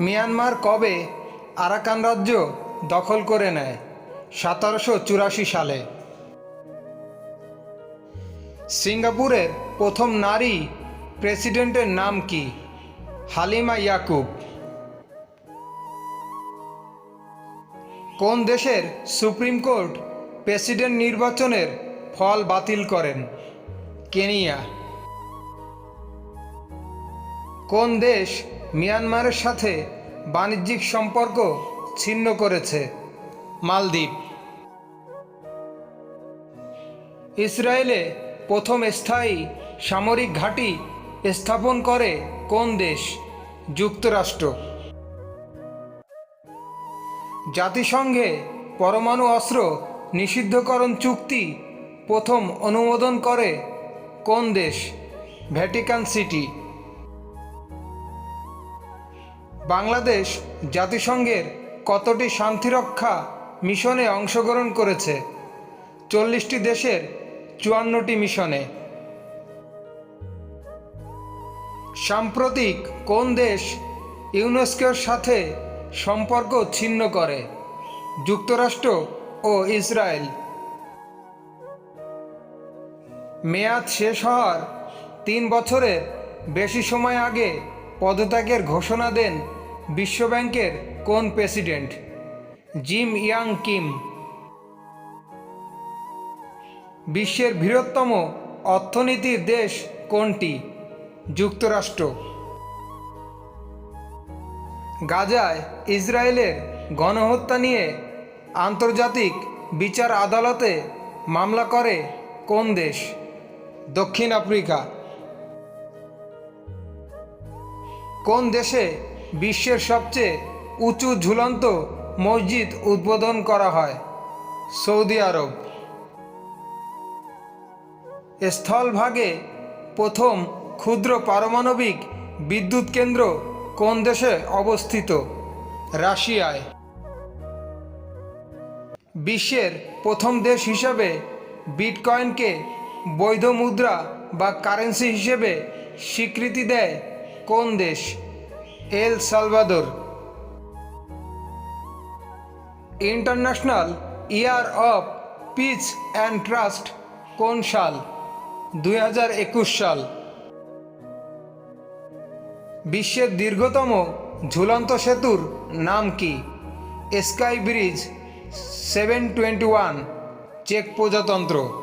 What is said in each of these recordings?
Myanmar কবে Arakan রাজ্য দখল করে নেয়? সতেরোশো চুরাশি সালে। সিঙ্গাপুরের প্রথম নারী প্রেসিডেন্টের নাম কি? হালিমা ইয়াকুব। কোন দেশের সুপ্রিম কোর্ট প্রেসিডেন্ট নির্বাচনের ফল বাতিল করেন? কেনিয়া। কোন দেশ মিয়ানমারের সাথে বাণিজ্যিক সম্পর্ক ছিন্ন করেছে। মালদ্বীপ। ইসরায়েলে প্রথম স্থায়ী সামরিক ঘাঁটি স্থাপন করে কোন দেশ? যুক্তরাষ্ট্র। জাতিসংঘে পরমাণু অস্ত্র নিষিদ্ধকরণ চুক্তি প্রথম অনুমোদন করে কোন দেশ? Vatican city. বাংলাদেশ জাতিসংঘের কতটি শান্তিরক্ষা মিশনে অংশগ্রহণ করেছে? চল্লিশটি দেশের চুয়ান্নটি মিশনে। সাম্প্রতিক কোন দেশ ইউনেস্কোর সাথে সম্পর্ক ছিন্ন করে? যুক্তরাষ্ট্র ও ইসরায়েল। মেয়াদ শেষ হওয়ার তিন বছরের বেশি সময় আগে পদত্যাগের ঘোষণা দেন বিশ্বব্যাংকের কোন প্রেসিডেন্ট? Gym young Kim. বিশ্বের বৃহত্তম অর্থনীতির দেশ কোনটি? যুক্তরাষ্ট্র। গাজায় ইসরায়েলের গণহত্যা নিয়ে আন্তর্জাতিক বিচার আদালতে মামলা করে কোন দেশ? দক্ষিণ আফ্রিকা। কোন দেশে বিশ্বের সবচেয়ে উঁচু ঝুলন্ত মসজিদ উদ্বোধন করা হয় সৌদি আরব। স্থলভাগে প্রথম ক্ষুদ্র পারমাণবিক বিদ্যুৎ কেন্দ্র কোন দেশে অবস্থিত? রাশিয়ায়। বিশ্বের প্রথম দেশ হিসাবে বিটকয়েনকে বৈধ মুদ্রা বা কারেন্সি হিসেবে স্বীকৃতি দেয় কোন দেশ? El Salvador International Year of Peace and Trust কোন সাল? দুই হাজার একুশ সাল। বিশ্বের দীর্ঘতম ঝুলন্ত সেতুর নাম কি? Sky Bridge seven twenty one, check প্রজাতন্ত্র।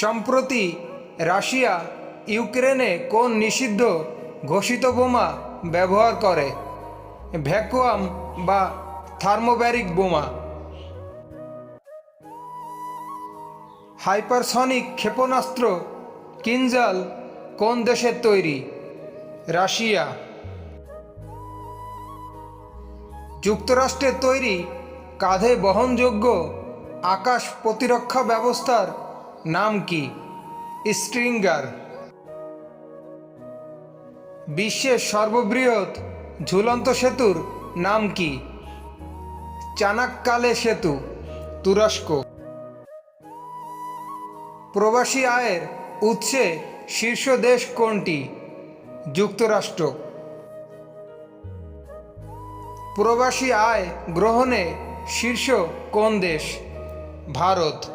সম্প্রতি রাশিয়া ইউক্রেনে কোন নিষিদ্ধ ঘোষিত বোমা ব্যবহার করে। ভ্যাকুয়াম বা থার্মোব্যারিক বোমা। হাইপারসনিক ক্ষেপণাস্ত্র কিনজাল কোন দেশের তৈরি? রাশিয়া। যুক্তরাষ্ট্রের তৈরি কাঁধে বহনযোগ্য আকাশ প্রতিরক্ষা ব্যবস্থার নাম কি? স্ট্রিঙ্গার। বিশ্বের সর্ববৃহৎ ঝুলন্ত সেতুর নাম কি? চানাক্কালে সেতু, তুরস্ক। প্রবাসী আয়ের উৎসে শীর্ষ দেশ কোনটি? যুক্তরাষ্ট্র। প্রবাসী আয় গ্রহণে শীর্ষ কোন দেশ? ভারত।